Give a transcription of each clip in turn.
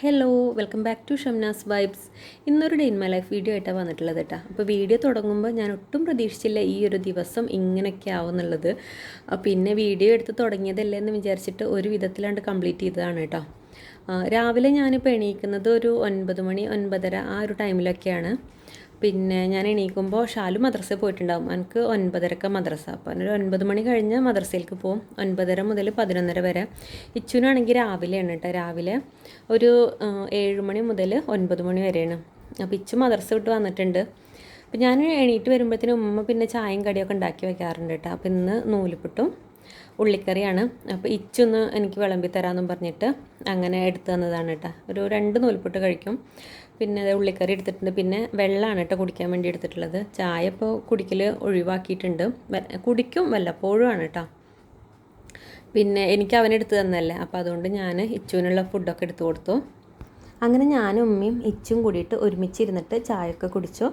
Hello welcome back to Shamnas vibes ഇന്നൊരു day in my life video ആയിട്ടാണ് വന്നിട്ടുള്ളത് കേട്ടോ അപ്പോൾ വീഡിയോ തുടങ്ങുമ്പോൾ ഞാൻ ഒട്ടും പ്രതീക്ഷിച്ചില്ല ഈ ഒരു ദിവസം ഇങ്ങനെയൊക്കെ ആവുന്നുള്ളത്. പിന്നെ വീഡിയോ എടുത്ത് തുടങ്ങിയതല്ലേ എന്ന് വിചാരിച്ചിട്ട് ഒരു വിധത്തിലാണ്ട് കംപ്ലീറ്റ് ചെയ്തതാണ് കേട്ടോ രാവിലെ ഞാനിപ്പോൾ എണീക്കുന്നത് ഒരു ഒൻപത് മണി ഒൻപതര ആ ഒരു ടൈമിലൊക്കെയാണ് പിന്നെ ഞാൻ എണീക്കുമ്പോൾ ഷാലു മദ്രസയിൽ പോയിട്ടുണ്ടാകും എനിക്ക് ഒൻപതരക്ക മദ്രസ. അപ്പോൾ ഒരു ഒൻപത് മണി കഴിഞ്ഞ് മദ്രസയിലേക്ക് പോകും ഒൻപതര മുതൽ പതിനൊന്നര വരെ. ഇച്ചുനാണെങ്കിൽ രാവിലെയാണ് കേട്ടോ രാവിലെ ഒരു ഏഴ് മണി മുതൽ ഒൻപത് മണി വരെയാണ്. അപ്പോൾ ഇച്ചു മദ്രസ വിട്ട് വന്നിട്ടുണ്ട്. അപ്പോൾ ഞാൻ എണീറ്റ് വരുമ്പോഴത്തേനും ഉമ്മ പിന്നെ ചായയും കടിയൊക്കെ ഉണ്ടാക്കി വയ്ക്കാറുണ്ട് കേട്ടോ അപ്പോൾ ഇന്ന് നൂലുപുട്ടും ഉള്ളിക്കറിയാണ്. അപ്പോൾ ഇച്ചൊന്ന് എനിക്ക് വിളമ്പി തരാമെന്നും പറഞ്ഞിട്ട് അങ്ങനെ എടുത്തു തന്നതാണ് കേട്ടോ ഒരു രണ്ട് നൂൽപ്പൊട്ട് കഴിക്കും. പിന്നെ ഉള്ളിക്കറി എടുത്തിട്ടുണ്ട്. പിന്നെ വെള്ളമാണ് കേട്ടോ കുടിക്കാൻ വേണ്ടി എടുത്തിട്ടുള്ളത്. ചായ ഇപ്പോൾ കുടിക്കൽ ഒഴിവാക്കിയിട്ടുണ്ട്. കുടിക്കും വല്ലപ്പോഴും ആണ് കേട്ടോ പിന്നെ എനിക്ക് അവൻ അവനെടുത്ത് തന്നല്ലേ അപ്പോൾ അതുകൊണ്ട് ഞാൻ ഇച്ചുവിനുള്ള ഫുഡൊക്കെ എടുത്തു കൊടുത്തു. അങ്ങനെ ഞാനും ഉമ്മയും ഇച്ചും കൂടിയിട്ട് ഒരുമിച്ച് ഇരുന്നിട്ട് ചായയൊക്കെ കുടിച്ചു.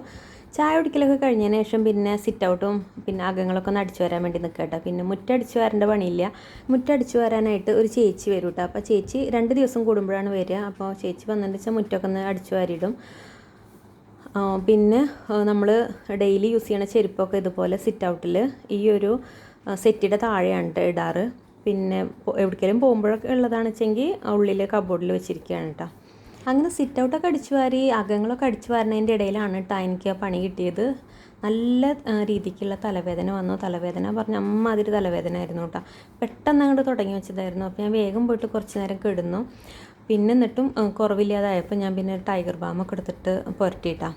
ചായ കുടിക്കലൊക്കെ കഴിഞ്ഞതിന് ശേഷം പിന്നെ സിറ്റ് ഔട്ടും പിന്നെ അകങ്ങളൊക്കെ ഒന്ന് അടിച്ചു വരാൻ വേണ്ടി നിൽക്കുക കേട്ടോ പിന്നെ മുറ്റടിച്ചു വരേണ്ട പണിയില്ല. മുറ്റടിച്ചു വരാനായിട്ട് ഒരു ചേച്ചി വരും കേട്ടോ അപ്പോൾ ചേച്ചി രണ്ട് ദിവസം കൂടുമ്പോഴാണ് വരിക. അപ്പോൾ ചേച്ചി വന്നിട്ട് വെച്ചാൽ മുറ്റമൊക്കെ ഒന്ന് അടിച്ചു വാരിയിടും. പിന്നെ നമ്മൾ ഡെയിലി യൂസ് ചെയ്യണ ചെരുപ്പൊക്കെ ഇതുപോലെ സിറ്റ് ഔട്ടിൽ ഈ ഒരു സെറ്റിയുടെ താഴെയാണ് ഇടാറ്. പിന്നെ എവിടേക്കെങ്കിലും പോകുമ്പോഴൊക്കെ ഉള്ളതാണെന്ന് വെച്ചെങ്കിൽ ഉള്ളിൽ കബോർഡിൽ വെച്ചിരിക്കുകയാണ് കേട്ടോ അങ്ങനെ സിറ്റ് ഔട്ടൊക്കെ അടിച്ചു വാരി അകങ്ങളൊക്കെ അടിച്ചു വാരുന്നതിന്റെ ഇടയിലാണ് കേട്ടോ എനിക്ക് ആ പണി കിട്ടിയത്. നല്ല രീതിക്കുള്ള തലവേദന വന്നു. തലവേദന പറഞ്ഞ അമ്മാതിരി തലവേദന ആയിരുന്നു കേട്ടോ പെട്ടെന്ന് അങ്ങോട്ട് തുടങ്ങി വെച്ചതായിരുന്നു. അപ്പോൾ ഞാൻ വേഗം പോയിട്ട് കുറച്ച് നേരം കിടന്നു. പിന്നെ എന്നിട്ടും കുറവില്ലാതായപ്പോൾ ഞാൻ പിന്നെ ടൈഗർ ബാമൊക്കെ എടുത്തിട്ട് പുരട്ടിയിട്ടാ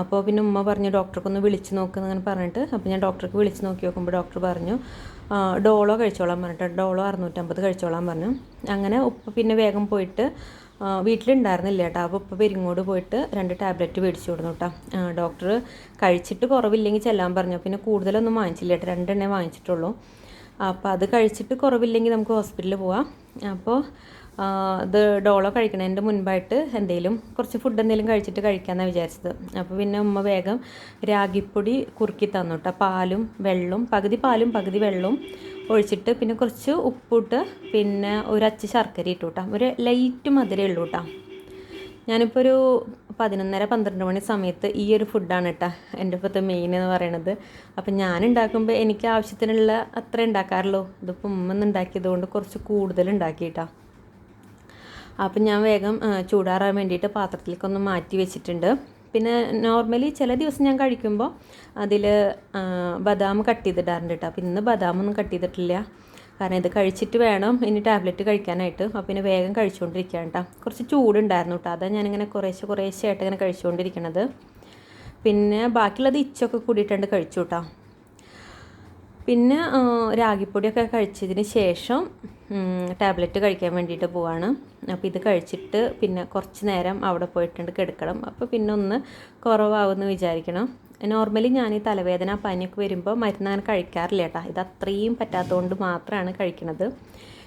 അപ്പോൾ പിന്നെ ഉമ്മ പറഞ്ഞു ഡോക്ടർക്ക് ഒന്ന് വിളിച്ച് നോക്കുന്നങ്ങനെ പറഞ്ഞിട്ട് അപ്പോൾ ഞാൻ ഡോക്ടർക്ക് വിളിച്ച് നോക്കി നോക്കുമ്പോൾ ഡോക്ടർ പറഞ്ഞു ഡോളോ കഴിച്ചോളാൻ പറഞ്ഞിട്ട് ഡോളോ അറുന്നൂറ്റമ്പത് കഴിച്ചോളാൻ പറഞ്ഞു. അങ്ങനെ ഉപ്പ് പിന്നെ വേഗം പോയിട്ട് വീട്ടിലുണ്ടായിരുന്നില്ല കേട്ടോ. അപ്പോൾ ഇപ്പോൾ പെരിങ്ങോട് പോയിട്ട് രണ്ട് ടാബ്ലറ്റ് മേടിച്ചു കൊടുന്നു കേട്ടോ. ഡോക്ടർ കഴിച്ചിട്ട് കുറവില്ലെങ്കിൽ ചെല്ലാൻ പറഞ്ഞു. പിന്നെ കൂടുതലൊന്നും വാങ്ങിച്ചില്ല കേട്ടോ. രണ്ടെണ്ണേ വാങ്ങിച്ചിട്ടുള്ളൂ. അപ്പോൾ അത് കഴിച്ചിട്ട് കുറവില്ലെങ്കിൽ നമുക്ക് ഹോസ്പിറ്റലിൽ പോവാം. അപ്പോൾ ഇത് ഡോളോ കഴിക്കണതിന്റെ മുൻപായിട്ട് എന്തെങ്കിലും കുറച്ച് ഫുഡ് എന്തെങ്കിലും കഴിച്ചിട്ട് കഴിക്കാമെന്നാണ് വിചാരിച്ചത്. അപ്പോൾ പിന്നെ ഉമ്മ വേഗം രാഗിപ്പൊടി കുറുക്കി തന്നു കേട്ടോ. പാലും വെള്ളവും പകുതി പാലും പകുതി വെള്ളവും ഒഴിച്ചിട്ട് പിന്നെ കുറച്ച് ഉപ്പിട്ട് പിന്നെ ഒരു അച്ച് ശർക്കര ഇട്ടു കേട്ടോ ഒരു ലൈറ്റ് മധുരമേ ഉള്ളൂ കേട്ടോ ഞാനിപ്പോൾ ഒരു പതിനൊന്നര പന്ത്രണ്ട് മണി സമയത്ത് ഈ ഒരു ഫുഡാണ് കേട്ടോ എന്റെ ഇപ്പോഴത്തെ മെയിൻ എന്ന് പറയണത്. അപ്പം ഞാൻ ഉണ്ടാക്കുമ്പോൾ എനിക്ക് ആവശ്യത്തിനുള്ള അത്ര ഉണ്ടാക്കാറുള്ളൂ. ഇതിപ്പോൾ ഉമ്മ ഒന്ന് ഉണ്ടാക്കിയത് കൊണ്ട് കുറച്ച് കൂടുതൽ ഉണ്ടാക്കിയിട്ടാ അപ്പം ഞാൻ വേഗം ചൂടാറാൻ വേണ്ടിയിട്ട് പാത്രത്തിലേക്കൊന്ന് മാറ്റി വെച്ചിട്ടുണ്ട്. പിന്നെ നോർമലി ചില ദിവസം ഞാൻ കഴിക്കുമ്പോൾ അതിൽ ബദാം കട്ട് ചെയ്തിടാറുണ്ട് കേട്ടോ അപ്പം ഇന്ന് ബദാം ഒന്നും കട്ട് ചെയ്തിട്ടില്ല. കാരണം ഇത് കഴിച്ചിട്ട് വേണം ഇനി ടാബ്ലറ്റ് കഴിക്കാനായിട്ട്. അപ്പോൾ പിന്നെ വേഗം കഴിച്ചുകൊണ്ടിരിക്കുകയാണ് കേട്ടോ കുറച്ച് ചൂടുണ്ടായിരുന്നു കേട്ടോ അതാണ് ഞാനിങ്ങനെ കുറേശ്ശെ കുറേശ്ശെ ആയിട്ട് ഇങ്ങനെ കഴിച്ചുകൊണ്ടിരിക്കണത് പിന്നെ ബാക്കിയുള്ളത് ഇച്ചൊക്കെ കൂടിയിട്ടുണ്ട് കഴിച്ചു കേട്ടോ പിന്നെ രാഗിപ്പൊടിയൊക്കെ കഴിച്ചതിന് ശേഷം ടാബ്ലറ്റ് കഴിക്കാൻ വേണ്ടിയിട്ട് പോവാണ്. അപ്പോൾ ഇത് കഴിച്ചിട്ട് പിന്നെ കുറച്ച് നേരം അവിടെ പോയിട്ടുണ്ട് കിടക്കണം. അപ്പോൾ പിന്നെ ഒന്ന് കുറവാകുമെന്ന് വിചാരിക്കണം. നോർമലി ഞാൻ ഈ തലവേദന പനിയൊക്കെ വരുമ്പോൾ മരുന്ന് അങ്ങനെ കഴിക്കാറില്ല കേട്ടോ. ഇത് അത്രയും പറ്റാത്തതുകൊണ്ട് മാത്രമാണ് കഴിക്കണത്.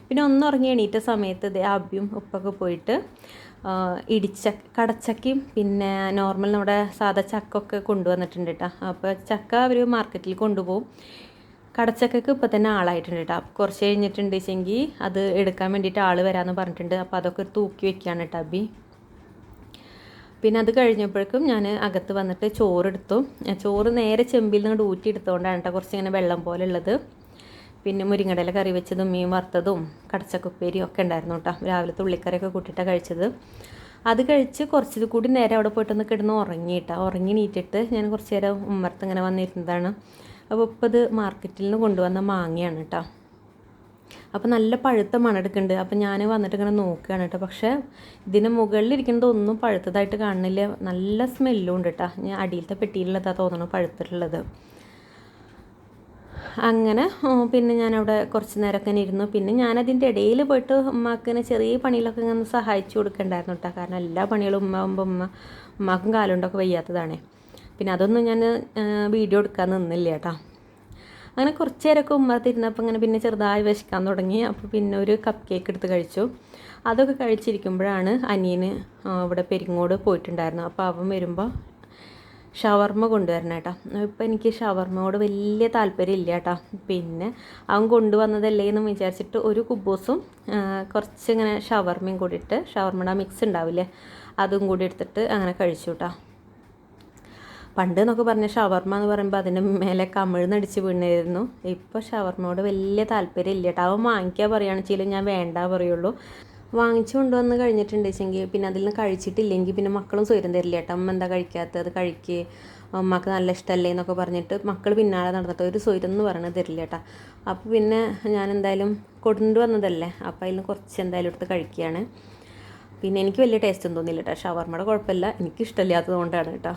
പിന്നെ ഒന്ന് ഉറങ്ങി എണീറ്റ സമയത്ത് ഇതേ ആബ്യും ഉപ്പൊക്കെ പോയിട്ട് ഇടിച്ച കടച്ചക്കയും പിന്നെ നോർമൽ നമ്മുടെ സാധാ ചക്കൊക്കെ കൊണ്ടുവന്നിട്ടുണ്ട് കേട്ടോ. അപ്പോൾ ചക്ക അവർ മാർക്കറ്റിൽ കൊണ്ടുപോകും. കടച്ചക്കക്ക് ഇപ്പോൾ തന്നെ ആളായിട്ടുണ്ട് കേട്ടോ കുറച്ച് കഴിഞ്ഞിട്ടുണ്ട് വെച്ചെങ്കിൽ അത് എടുക്കാൻ വേണ്ടിയിട്ട് ആൾ വരാമെന്ന് പറഞ്ഞിട്ടുണ്ട്. അപ്പോൾ അതൊക്കെ തൂക്കി വെക്കുകയാണ് കേട്ടോ അബി പിന്നെ അത് കഴിഞ്ഞപ്പോഴേക്കും ഞാൻ അകത്ത് വന്നിട്ട് ചോറെടുത്തു. ചോറ് നേരെ ചെമ്പിൽ നിന്ന് ഊറ്റി എടുത്തുകൊണ്ടാണ് കേട്ടോ കുറച്ച് ഇങ്ങനെ വെള്ളം പോലെ ഉള്ളത്. പിന്നെ മുരിങ്ങടല കറി വെച്ചതും മീൻ വറുത്തതും കടച്ചക്കുപ്പേരിയും ഒക്കെ ഉണ്ടായിരുന്നു കേട്ടോ രാവിലത്തെ ഉള്ളിക്കറിയൊക്കെ കൂട്ടിയിട്ടാണ് കഴിച്ചത്. അത് കഴിച്ച് കുറച്ച് കൂടി നേരെ അവിടെ പോയിട്ടൊന്ന് കിടന്ന് ഉറങ്ങിയിട്ടാണ് ഉറങ്ങി നീറ്റിട്ട് ഞാൻ കുറച്ച് നേരം ഉമ്മർത്ത് ഇങ്ങനെ വന്നിരുന്നതാണ്. അപ്പോൾ ഇപ്പോൾ ഇത് മാർക്കറ്റിൽ നിന്ന് കൊണ്ടുവന്ന മാങ്ങയാണ് കേട്ടോ അപ്പോൾ നല്ല പഴുത്ത മണെടുക്കുന്നുണ്ട് അപ്പോൾ ഞാൻ വന്നിട്ട് ഇങ്ങനെ നോക്കുകയാണ് കേട്ടോ പക്ഷേ ഇതിന് മുകളിലിരിക്കുന്നത് ഒന്നും പഴുത്തതായിട്ട് കാണുന്നില്ല. നല്ല സ്മെല്ലും ഉണ്ട് കേട്ടോ ഞാൻ അടിയിലത്തെ പെട്ടിയിലുള്ളതാ തോന്നുന്നു പഴുത്തിട്ടുള്ളത്. അങ്ങനെ പിന്നെ ഞാനവിടെ കുറച്ച് നേരമൊക്കെ ഇരുന്നു. പിന്നെ ഞാനതിന്റെ ഇടയിൽ പോയിട്ട് ഉമ്മാക്കിനെ ചെറിയ പണിയിലൊക്കെ ഇങ്ങനെ സഹായിച്ചു കൊടുക്കണ്ടായിരുന്നു കേട്ടോ കാരണം എല്ലാ പണികളും ഉമ്മ ഉമ്മ ഉമ്മാക്കും കാലുകൊണ്ടൊക്കെ വയ്യാത്തതാണേ. പിന്നെ അതൊന്നും ഞാൻ വീഡിയോ എടുക്കാൻ നിന്നില്ല കേട്ടോ അങ്ങനെ കുറച്ച് നേരമൊക്കെ ഉമ്മത്തിരുന്നപ്പോൾ ഇങ്ങനെ പിന്നെ ചെറുതായി വിശക്കാൻ തുടങ്ങി. അപ്പോൾ പിന്നെ ഒരു കപ്പ് കേക്ക് എടുത്ത് കഴിച്ചു. അതൊക്കെ കഴിച്ചിരിക്കുമ്പോഴാണ് അനിയന് ഇവിടെ പെരിങ്ങോട് പോയിട്ടുണ്ടായിരുന്നു അപ്പോൾ അവൻ വരുമ്പോൾ ഷവർമ്മ കൊണ്ടുവരണം കേട്ടോ ഇപ്പം എനിക്ക് ഷവർമ്മയോട് വലിയ താല്പര്യം ഇല്ല കേട്ടോ പിന്നെ അവൻ കൊണ്ടുവന്നതല്ലേ എന്ന് വിചാരിച്ചിട്ട് ഒരു കുബൂസും കുറച്ചിങ്ങനെ ഷവർമ്മയും കൂടിയിട്ട് ഷവർമ്മയുടെ മിക്സ് ഉണ്ടാവില്ലേ അതും കൂടി എടുത്തിട്ട് അങ്ങനെ കഴിച്ചു കേട്ടോ പണ്ട് എന്നൊക്കെ പറഞ്ഞ ഷവർമ്മ എന്ന് പറയുമ്പോൾ അതിന്റെ മേലെ കമിഴ്ന്നടിച്ച് വീണായിരുന്നു. ഇപ്പോൾ ഷവർമ്മയോട് വലിയ താല്പര്യം ഇല്ല കേട്ടോ. അവൻ വാങ്ങിക്കാൻ പറയുകയാണെന്ന് ഞാൻ വേണ്ട പറയുള്ളൂ. വാങ്ങിച്ചു കൊണ്ടുവന്ന് കഴിഞ്ഞിട്ടുണ്ട് വെച്ചെങ്കിൽ പിന്നെ അതിൽ നിന്ന് കഴിച്ചിട്ടില്ലെങ്കിൽ പിന്നെ മക്കളും സ്വയം തരില്ല കേട്ടോ. അമ്മ എന്താ കഴിക്കാത്തത്? കഴിക്കുക അമ്മയ്ക്ക് നല്ല ഇഷ്ടമല്ലേ എന്നൊക്കെ പറഞ്ഞിട്ട് മക്കൾ പിന്നാലെ നടന്നിട്ട് ഒരു സ്വയം എന്ന് പറയണത് തരില്ല കേട്ടോ. അപ്പോൾ പിന്നെ ഞാൻ എന്തായാലും കൊണ്ടു വന്നതല്ലേ അപ്പോൾ അതിൽ നിന്ന് കുറച്ച് എന്തായാലും എടുത്ത് കഴിക്കുകയാണ്. പിന്നെ എനിക്ക് വലിയ ടേസ്റ്റ് ഒന്നും തോന്നിയില്ല കേട്ടോ. ഷവർമ്മയുടെ കുഴപ്പമില്ല. എനിക്ക് കൊണ്ടാണ് കേട്ടോ.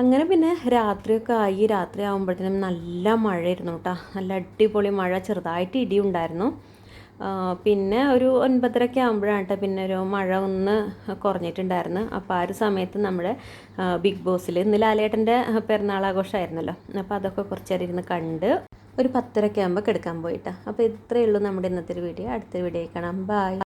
അങ്ങനെ പിന്നെ രാത്രിയൊക്കെ ആയി. രാത്രി ആകുമ്പോഴത്തേനും നല്ല മഴയായിരുന്നു കേട്ടോ. നല്ല അടിപൊളി മഴ. ചെറുതായിട്ട് ഇടിയുണ്ടായിരുന്നു. പിന്നെ ഒരു ഒൻപതരയൊക്കെ ആകുമ്പോഴാണ് കേട്ടോ പിന്നെ ഒരു മഴ ഒന്ന് കുറഞ്ഞിട്ടുണ്ടായിരുന്നു അപ്പോൾ ആ ഒരു സമയത്ത് നമ്മുടെ ബിഗ് ബോസിൽ ഇന്ന് ലാലേട്ടന്റെ പിറന്നാളാഘോഷമായിരുന്നല്ലോ അപ്പോൾ അതൊക്കെ കുറച്ച് നേരം ഇരുന്ന് കണ്ട് ഒരു പത്തരയൊക്കെ ആകുമ്പോൾ കിടക്കാൻ പോയിട്ടാണ് അപ്പോൾ ഇത്രയേ ഉള്ളൂ നമ്മുടെ ഇന്നത്തെ ഒരു വീഡിയോ. അടുത്ത വീഡിയോ കാണാം. ബൈ